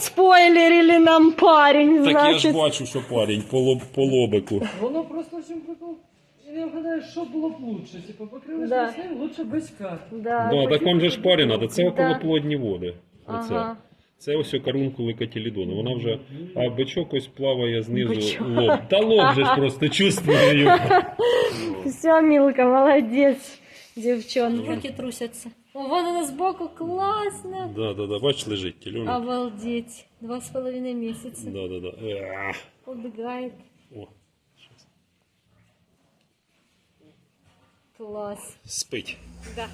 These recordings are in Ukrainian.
Спойлерили нам парень, Так я ж бачу, що парень по, лоб, по лобику. Воно просто в чому прикол. І не вгадаєш, що було б лучше. Типу, покрили Да. да. лучше без кат. Да. Ну, так вам же ж парі надо, це Да. околоплодні води. Оце. Ага. Це ось карункули катілідону. Вона вже, а бичок ось плаває знизу Бичок. лоб. Та лоб же ж просто чувствую. Все, Милка, молодец, девчонка. Руки трусятся. О, вон она сбоку, классно. Да, да, да, бач, лежить тільонок. Обалдеть. Два с половиной месяца. Да, да, да. Еа. Убегает. О, Класс. спить. Да.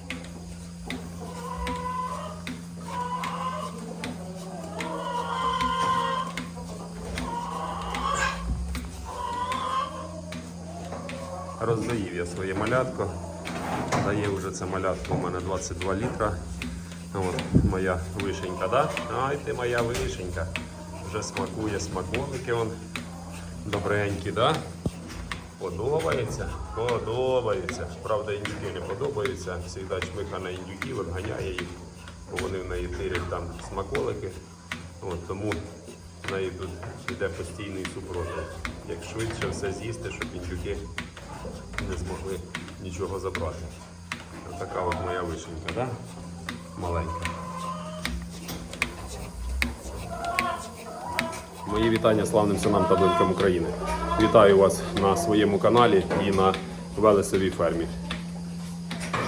Роздоїв я своє малятко. Дає вже це малятко у мене 22 літра. От, моя вишенька, да? Ай ти моя вишенька. Вже смакує смаколики он. Добренькі, да? Подобається? Подобається. Правда, індюки не подобаються. Всегда чмиха на індюків, обганяє їх, бо вони в неї тирять там смаколики. От, тому в неї тут йде постійний супротив. Як швидше все з'їсти, щоб індюки не змогли нічого забрати. Така от моя вишенька, да? Маленька. Мої вітання славним синам та донькам України. Вітаю вас на своєму каналі і на Велесовій фермі.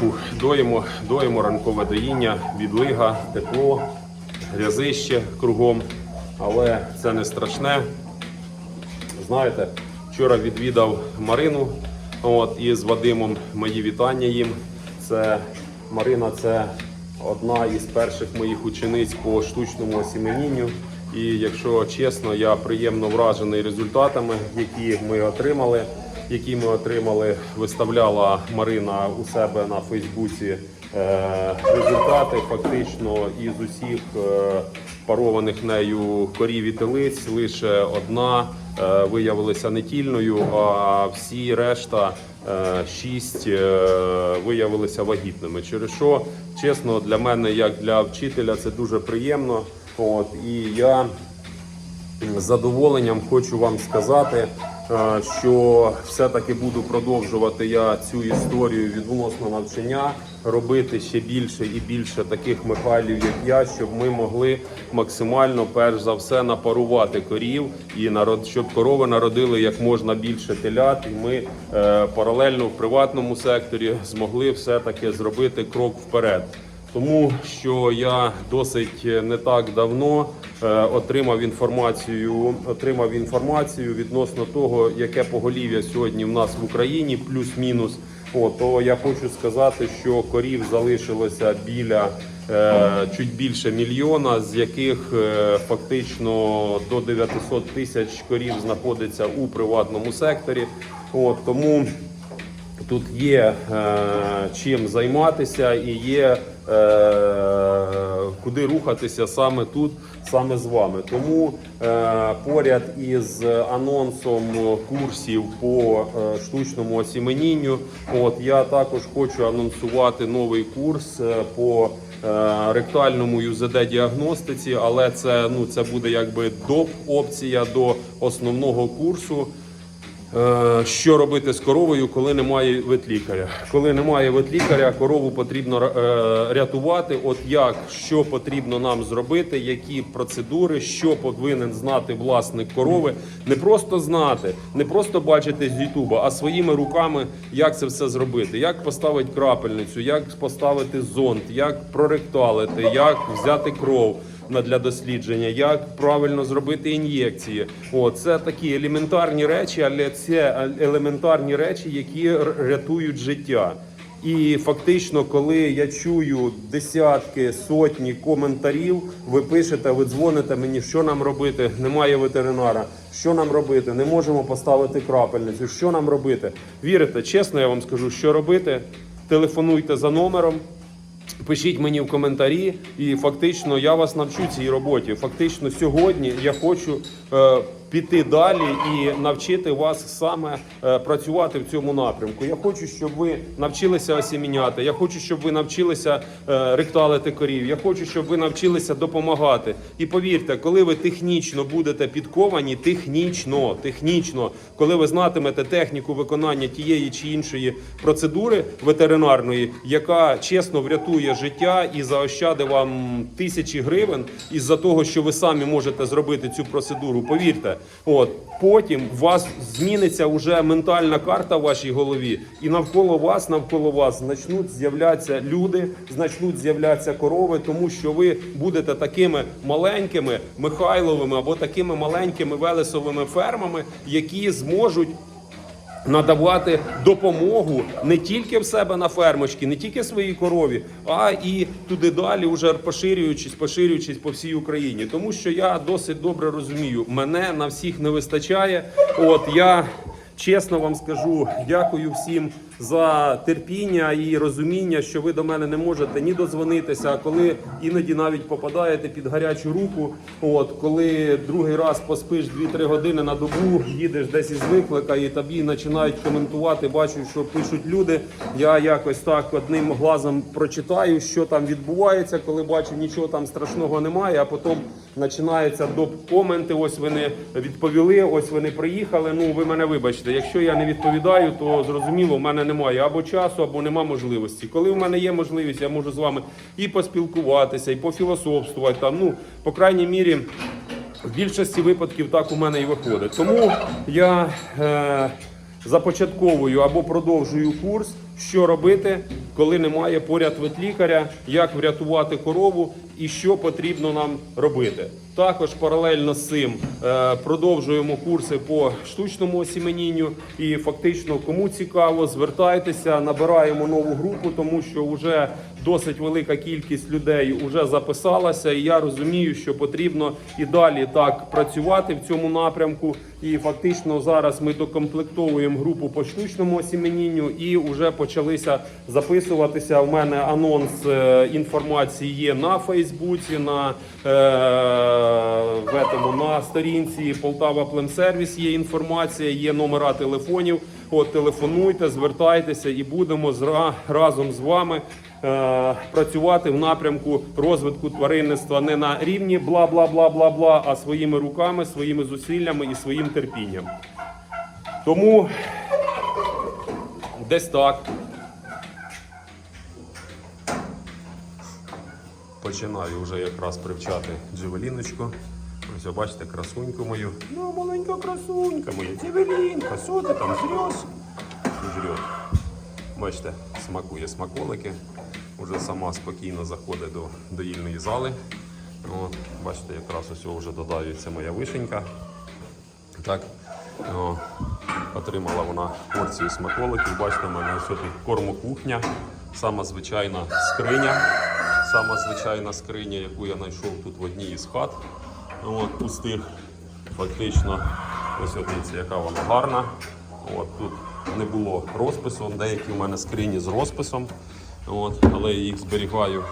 Фух, доїмо, доїмо ранкове доїння, відлига, тепло, грязище кругом. Але це не страшне. Знаєте, вчора відвідав Марину от, і з Вадимом мої вітання їм. Це Марина це одна із перших моїх учениць по штучному осіменінню. І якщо чесно, я приємно вражений результатами, які ми отримали. Які ми отримали, виставляла Марина у себе на Фейсбуці е, результати. Фактично із усіх е, парованих нею корів і телиць лише одна е, виявилася нетільною, а всі решта шість е, виявилися вагітними. Через що, чесно, для мене, як для вчителя, це дуже приємно. От, і я з задоволенням хочу вам сказати, е, що все-таки буду продовжувати я цю історію відносно навчання, робити ще більше і більше таких Михайлів, як я, щоб ми могли максимально, перш за все, напарувати корів і народ, щоб корови народили як можна більше телят, і ми е, паралельно в приватному секторі змогли все-таки зробити крок вперед. Тому що я досить не так давно е, отримав інформацію, отримав інформацію відносно того, яке поголів'я сьогодні в нас в Україні, плюс-мінус. О, то я хочу сказати, що корів залишилося біля е, чуть більше мільйона, з яких е, фактично до 900 тисяч корів знаходиться у приватному секторі. От тому Тут є е, чим займатися і є куди рухатися саме тут, саме з вами. Тому е, поряд із анонсом курсів по е, штучному осіменінню, от я також хочу анонсувати новий курс е, по е, ректальному ЮЗД-діагностиці, але це, ну, це буде якби доп опція до основного курсу. Е, Що робити з коровою, коли немає ветлікаря? Коли немає ветлікаря, корову потрібно е, рятувати. От як що потрібно нам зробити, які процедури, що повинен знати власник корови, не просто знати, не просто бачити з Ютуба, а своїми руками, як це все зробити, як поставити крапельницю, як поставити зонд, як проректалити, як взяти кров для дослідження, як правильно зробити ін'єкції. О, це такі елементарні речі, але це елементарні речі, які рятують життя. І фактично, коли я чую десятки, сотні коментарів, ви пишете, ви дзвоните мені, що нам робити, немає ветеринара, що нам робити, не можемо поставити крапельницю, що нам робити. Вірите, чесно, я вам скажу, що робити. Телефонуйте за номером. Пишіть мені в коментарі, і фактично я вас навчу цій роботі. Фактично, сьогодні я хочу е, піти далі і навчити вас саме е, працювати в цьому напрямку. Я хочу, щоб ви навчилися осіміняти. Я хочу, щоб ви навчилися е, ректалити корів. Я хочу, щоб ви навчилися допомагати. І повірте, коли ви технічно будете підковані, технічно, технічно, коли ви знатимете техніку виконання тієї чи іншої процедури ветеринарної, яка чесно врятує життя і заощадить вам тисячі гривень із-за того, що ви самі можете зробити цю процедуру. Повірте, от потім у вас зміниться вже ментальна карта в вашій голові, і навколо вас, навколо вас, почнуть з'являтися люди, почнуть з'являтися корови, тому що ви будете такими маленькими Михайловими або такими маленькими велесовими фермами, які зможуть надавати допомогу не тільки в себе на фермочці, не тільки своїй корові, а і туди далі, уже поширюючись, поширюючись по всій Україні. Тому що я досить добре розумію, мене на всіх не вистачає. От я чесно вам скажу, дякую всім за терпіння і розуміння, що ви до мене не можете ні дозвонитися, а коли іноді навіть попадаєте під гарячу руку. От коли другий раз поспиш 2-3 години на добу, їдеш десь із виклика, і тобі починають коментувати. Бачу, що пишуть люди. Я якось так одним глазом прочитаю, що там відбувається, коли бачу, нічого там страшного немає. А потім починаються доп коменти. Ось вони відповіли. Ось вони приїхали. Ну ви мене вибачте. Якщо я не відповідаю, то зрозуміло, в мене немає або часу, або нема можливості. Коли в мене є можливість, я можу з вами і поспілкуватися, і пофілософствувати там. Ну, по крайній мірі. В більшості випадків так у мене і виходить. Тому я е, започатковую або продовжую курс, що робити, коли немає поряд ветлікаря, як врятувати корову і що потрібно нам робити. Також паралельно з цим е, продовжуємо курси по штучному осіменінню. І фактично, кому цікаво, звертайтеся, набираємо нову групу, тому що вже досить велика кількість людей вже записалася, і я розумію, що потрібно і далі так працювати в цьому напрямку. І фактично зараз ми докомплектовуємо групу по штучному осіменінню і вже почалися записуватися. У мене анонс е, інформації є на Фейсбуці, на, е, в этому, на сторінці Полтава Племсервіс є інформація, є номера телефонів. От телефонуйте, звертайтеся і будемо зра- разом з вами е, працювати в напрямку розвитку тваринництва не на рівні бла бла бла бла бла, а своїми руками, своїми зусиллями і своїм терпінням. Тому десь так. Починаю вже якраз привчати джевеліночку. Ось бачите красуньку мою. Ну, маленька красунька моя, джевелінка, що ти там жреш? Жрет. Бачите, смакує смаколики. Уже сама спокійно заходить до доїльної зали. От, бачите, якраз ось вже додається моя вишенька. Так, о, отримала вона порцію смаколиків. Бачите, в мене ось тут корму кухня, сама звичайна скриня. Сама звичайна скриня, яку я знайшов тут в одній із хат. От, пустих. Фактично, ось дивіться, яка вона гарна. От, тут не було розпису. Деякі в мене скрині з розписом, от, але я їх зберігаю.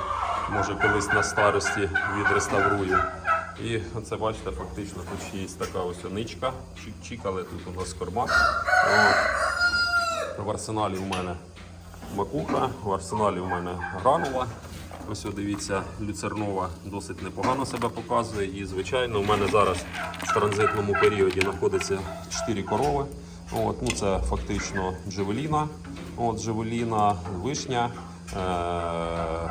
Може колись на старості відреставрую. І оце бачите, фактично тут ще є така ось ничка. Але тут у нас корма. В арсеналі у мене макуха, в арсеналі у мене гранула. Ось дивіться, люцернова досить непогано себе показує. І, звичайно, у мене зараз в транзитному періоді знаходиться 4 корови. От, ну, це фактично джевеліна, от, джевеліна, вишня, е-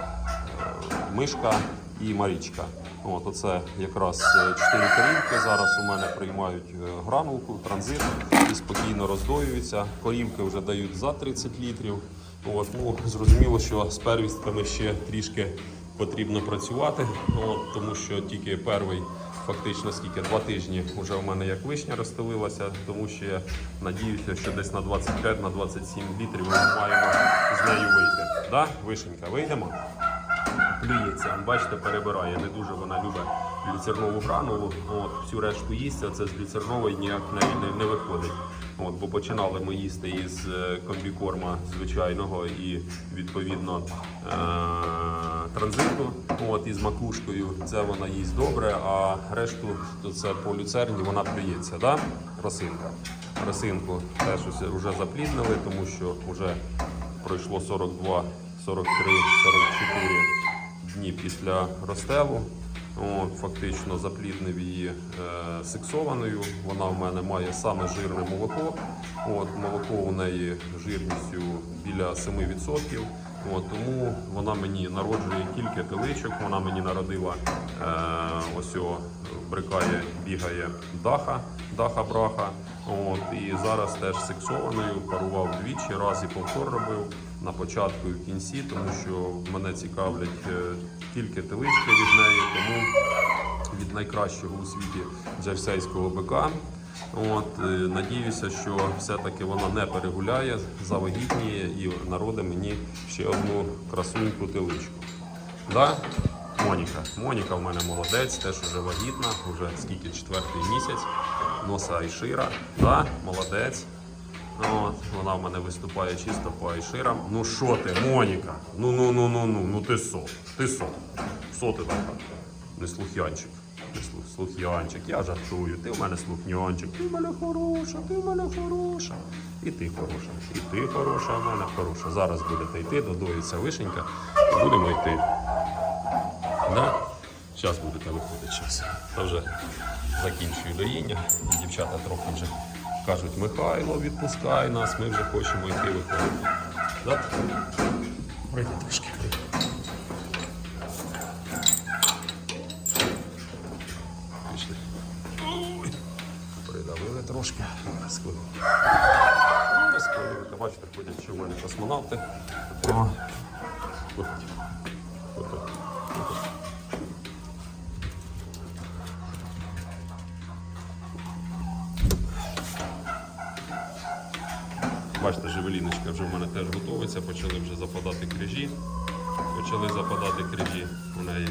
мишка і марічка. От, оце якраз 4 корівки зараз у мене приймають е, гранулку, транзит і спокійно роздоюються. Корівки вже дають за 30 літрів. От, ну, зрозуміло, що з первістками ще трішки потрібно працювати, от, тому що тільки перший, фактично скільки два тижні вже у мене як вишня розстелилася, тому що я надіюся, що десь на 25 на 27 літрів ми маємо з нею вийти. Да? Вишенька, вийдемо? Плюється, бачите, перебирає. Не дуже вона любить люцернову гранулу. От, всю решту їсть, а це з люцернової ніяк не, не, не виходить. От, бо починали ми їсти із е, комбікорма звичайного і відповідно е- транзиту от, із макушкою. Це вона їсть добре, а решту то це по люцерні вона плюється. Да? Росинка. Росинку теж вже запліднили, тому що вже пройшло 42, 43, 44 дні після розстелу. От, фактично запліднив її е, сексованою. Вона в мене має саме жирне молоко. От, молоко у неї жирністю біля 7%. От, тому вона мені народжує кілька теличок. Вона мені народила е, ось брикає, бігає даха, даха браха. От, і зараз теж сексованою парував двічі, раз і повтор робив на початку і в кінці, тому що мене цікавлять е, тільки телички від неї, тому від найкращого у світі джерсейського бика. От, е, надіюся, що все-таки вона не перегуляє, завагітніє і народить мені ще одну красуньку теличку. Да? Моніка. Моніка в мене молодець, теж вже вагітна, вже скільки четвертий місяць. Носа Айшира. Да? Молодець. От, вона в мене виступає чисто по Айширам. Ну що ти, Моніка? Ну ну ну ну ну ну ти со, ти со. Со ти така? Не слух'янчик. Слух'янчик, я жартую. Ти в мене слухнянчик, ти в мене хороша, ти в мене хороша. І ти хороша, і ти хороша, в мене хороша. Зараз будете йти, додоїться вишенька, будемо йти. Да? Зараз будете виходити час. Та вже закінчую доїння. Дівчата трохи вже кажуть, Михайло, відпускай нас, ми вже хочемо йти виходити. Да? Пройди трошки. Пішли. Придавили трошки. Розкрили. Розкрили. Бачите, ходять, що в мене космонавти. О. Виходь. Бачите, живеліночка вже в мене теж готується, почали вже западати крижі. Почали западати крижі у неї.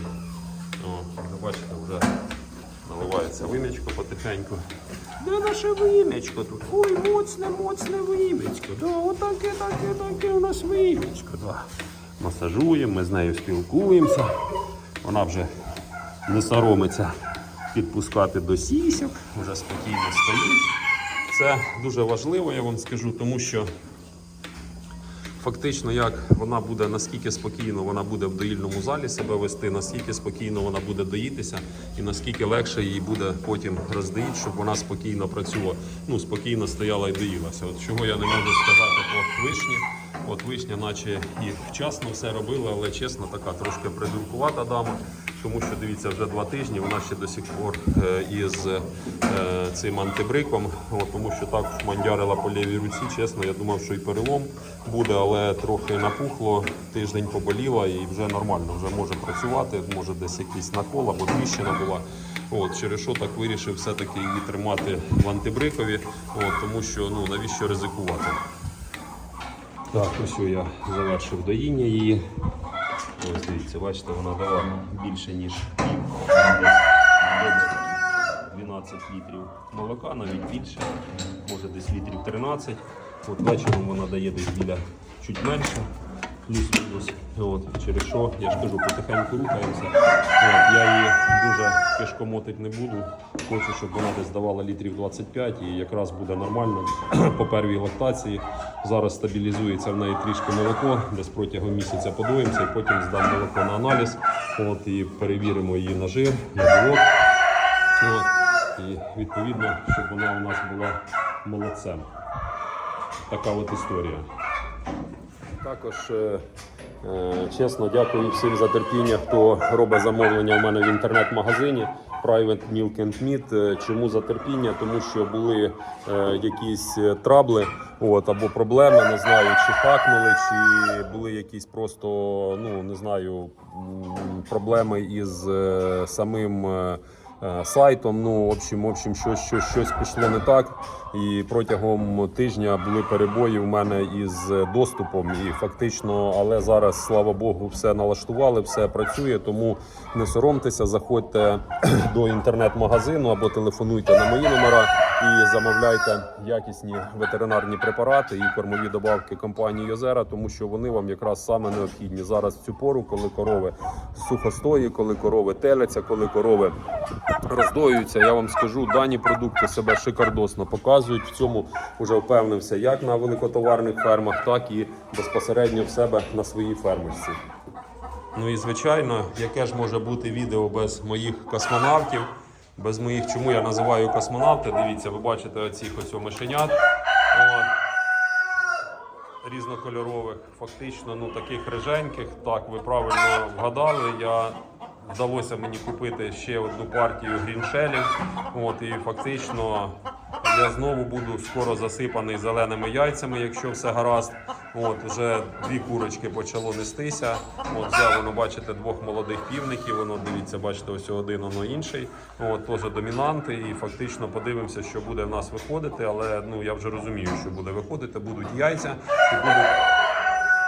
О, бачите, вже наливається винечко потихеньку. Де наше винечко тут? Ой, моцне, моцне винечко. Да, отаке, таке, таке у нас винечко. Да. Масажуємо, ми з нею спілкуємося. Вона вже не соромиться підпускати до сісок, вже спокійно стоїть. Це дуже важливо, я вам скажу, тому що фактично, як вона буде наскільки спокійно вона буде в доїльному залі себе вести, наскільки спокійно вона буде доїтися, і наскільки легше їй буде потім роздоїти, щоб вона спокійно працювала, ну спокійно стояла і доїлася. От чого я не можу сказати по вишні. От вишня, наче і вчасно все робила, але чесно, така трошки придуркувата дама. Тому що дивіться, вже два тижні вона ще до сих пор е, із е, цим антибриком, от, тому що так мандярила по лівій руці. Чесно, я думав, що і перелом буде, але трохи напухло, тиждень поболіла і вже нормально, вже може працювати, може десь якийсь накол або тріщина була. От, через що так вирішив все-таки її тримати в антибрикові, от, тому що ну навіщо ризикувати. Так, ось я завершив доїння її. Ось дивіться, бачите, вона дала більше, ніж пів. Десь 12 літрів молока, навіть більше, може десь літрів 13. От вечором вона дає десь біля чуть менше, плюс-мінус. Через що, я ж кажу, потихеньку рухаємося. От, я її дуже кишкомотити не буду. Хочу, щоб вона десь давала літрів 25 і якраз буде нормально по первій лактації. Зараз стабілізується в неї трішки молоко, десь протягом місяця подоїмося і потім здам молоко на аналіз. От, і перевіримо її на жир, на білок. От, і відповідно, щоб вона у нас була молодцем. Така от історія. Також е, е, чесно дякую всім за терпіння, хто робить замовлення у мене в інтернет-магазині Private Milk and Meat. Е, Чому за терпіння? Тому що були е, якісь трабли от, або проблеми, не знаю, чи хакнули, чи були якісь просто, ну не знаю, проблеми із е, самим. е, сайтом. Ну, в общем, в общем, щось, щось, щось пішло не так. І протягом тижня були перебої в мене із доступом. І фактично, але зараз, слава Богу, все налаштували, все працює. Тому не соромтеся, заходьте до інтернет-магазину або телефонуйте на мої номера. І замовляйте якісні ветеринарні препарати і кормові добавки компанії Йозера, тому що вони вам якраз саме необхідні зараз в цю пору, коли корови сухостої, коли корови теляться, коли корови роздоюються. Я вам скажу, дані продукти себе шикардосно показують. В цьому вже впевнився як на великотоварних фермах, так і безпосередньо в себе на своїй фермерці. Ну і звичайно, яке ж може бути відео без моїх космонавтів, без моїх, чому я називаю космонавти. Дивіться, ви бачите оцих ось мишенят. Різнокольорових, фактично, ну таких риженьких. Так, ви правильно вгадали. Я вдалося мені купити ще одну партію гріншелів. От і фактично я знову буду скоро засипаний зеленими яйцями, якщо все гаразд. От вже дві курочки почало нестися. От взяв воно, бачите, двох молодих півників. Воно дивіться, бачите, ось один, воно інший. От теж домінанти. І фактично подивимося, що буде в нас виходити. Але ну я вже розумію, що буде виходити. Будуть яйця і будуть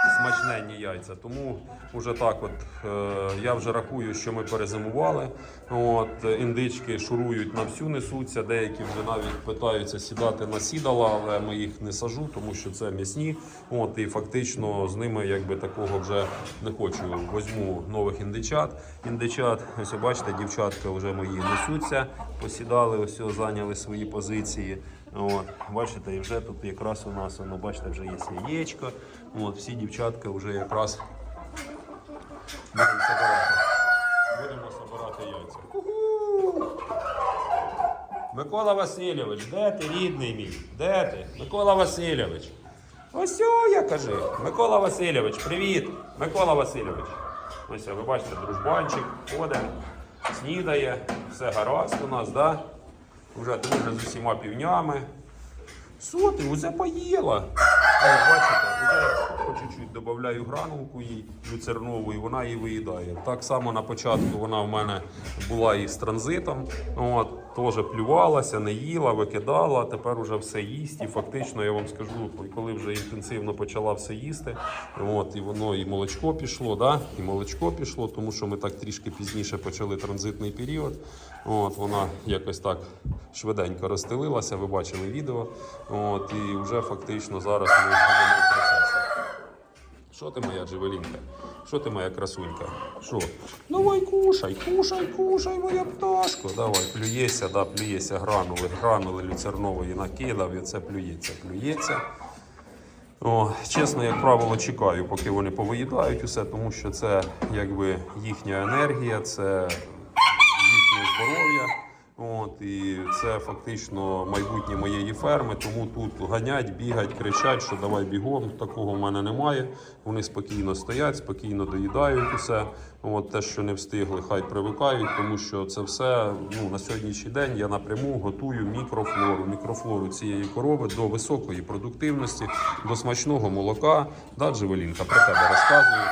смачненні яйця. Тому вже так, от е, я вже рахую, що ми перезимували. От е, індички шурують на всю несуться. Деякі вже навіть питаються сідати на сідала, але ми їх не сажу, тому що це м'ясні. От і фактично з ними якби такого вже не хочу. Возьму нових індичат. Індичат, ось бачите, дівчатка вже мої несуться, посідали, ось зайняли свої позиції. От, бачите, і вже тут якраз у нас, воно, бачите, вже є яєчко. От, всі дівчатка вже якраз будемо собирати. Будемо собирати яйця. Микола Васильович, де ти, рідний мій? Де ти? Микола Васильович. Ось о, я кажи. Микола Васильович, привіт. Микола Васильович. Ось ви бачите, дружбанчик ходить, снідає, все гаразд у нас, да? Вже друже з усіма півнями. Що ти, усе поїла? О, бачите, вже по чуть-чуть додаю гранулку їй люцернову, і вона її виїдає. Так само на початку вона в мене була і з транзитом. От, теж плювалася, не їла, викидала, тепер вже все їсть. І фактично я вам скажу, коли вже інтенсивно почала все їсти, от, і воно і молочко пішло, да? і молочко пішло, тому що ми так трішки пізніше почали транзитний період. От, вона якось так швиденько розстелилася, ви бачили відео. От, і вже фактично зараз ми процесі. Що ти моя джевелінка? Що ти моя красунька? Що? Давай кушай, кушай, кушай, моя пташко. Давай, плюєся, да, плюєся, гранули, гранули люцернової накидав, і це плюється, плюється. О, чесно, як правило, чекаю, поки вони повиїдають усе, тому що це якби їхня енергія, це їхнє здоров'я. От, і це фактично майбутнє моєї ферми. Тому тут ганять, бігають, кричать, що давай бігом. Такого в мене немає. Вони спокійно стоять, спокійно доїдають усе. От те, що не встигли, хай привикають, тому що це все ну, на сьогоднішній день я напряму готую мікрофлору. Мікрофлору цієї корови до високої продуктивності, до смачного молока. Да, Джевелінка, про тебе розказую.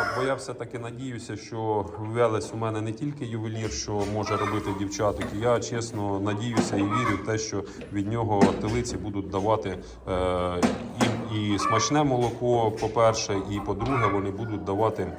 От, бо я все-таки надіюся, що Велес у мене не тільки ювелір, що може робити дівчаток. Я чесно надіюся і вірю в те, що від нього телиці будуть давати е, і, смачне молоко, по-перше, і по-друге, вони будуть давати.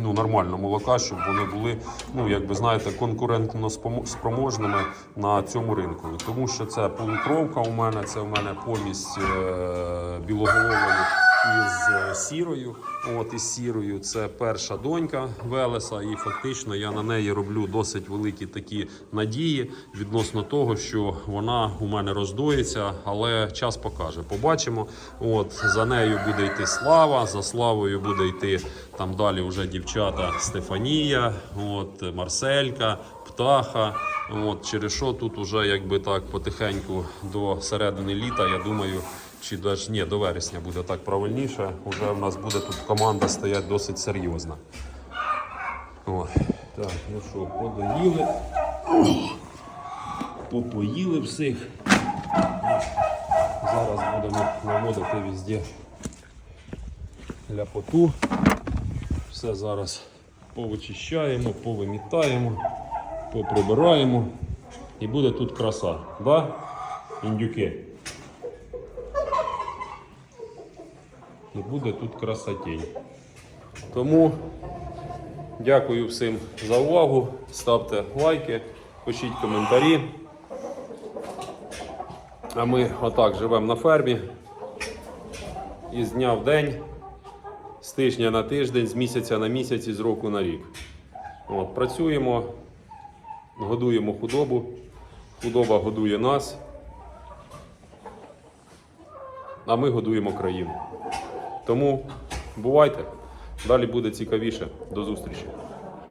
Ну, нормально молока, щоб вони були, ну як би знаєте, конкурентно спроможними на цьому ринку. Тому що це полукровка у мене, це у мене помість е- білоголової із е, сірою. От із сірою це перша донька Велеса, і фактично я на неї роблю досить великі такі надії відносно того, що вона у мене роздоїться, але час покаже. Побачимо. От за нею буде йти слава, за славою буде йти там далі вже дівчата Стефанія, от Марселька, Птаха. От через що тут уже якби так потихеньку до середини літа, я думаю. Чи даже ні, до вересня буде так правильніше. Уже в нас буде тут команда стоять досить серйозна. О, так, ну що, подоїли. Попоїли всіх. Зараз будемо наводити везде ляпоту. Все зараз повичищаємо, повимітаємо, поприбираємо. І буде тут краса. Да? Індюки. І буде тут красотень. Тому дякую всім за увагу. Ставте лайки, пишіть коментарі. А ми отак живемо на фермі. Із дня в день, з тижня на тиждень, з місяця на місяць і з року на рік. От, працюємо, годуємо худобу, худоба годує нас, а ми годуємо країну. Тому бувайте, далі буде цікавіше. До зустрічі.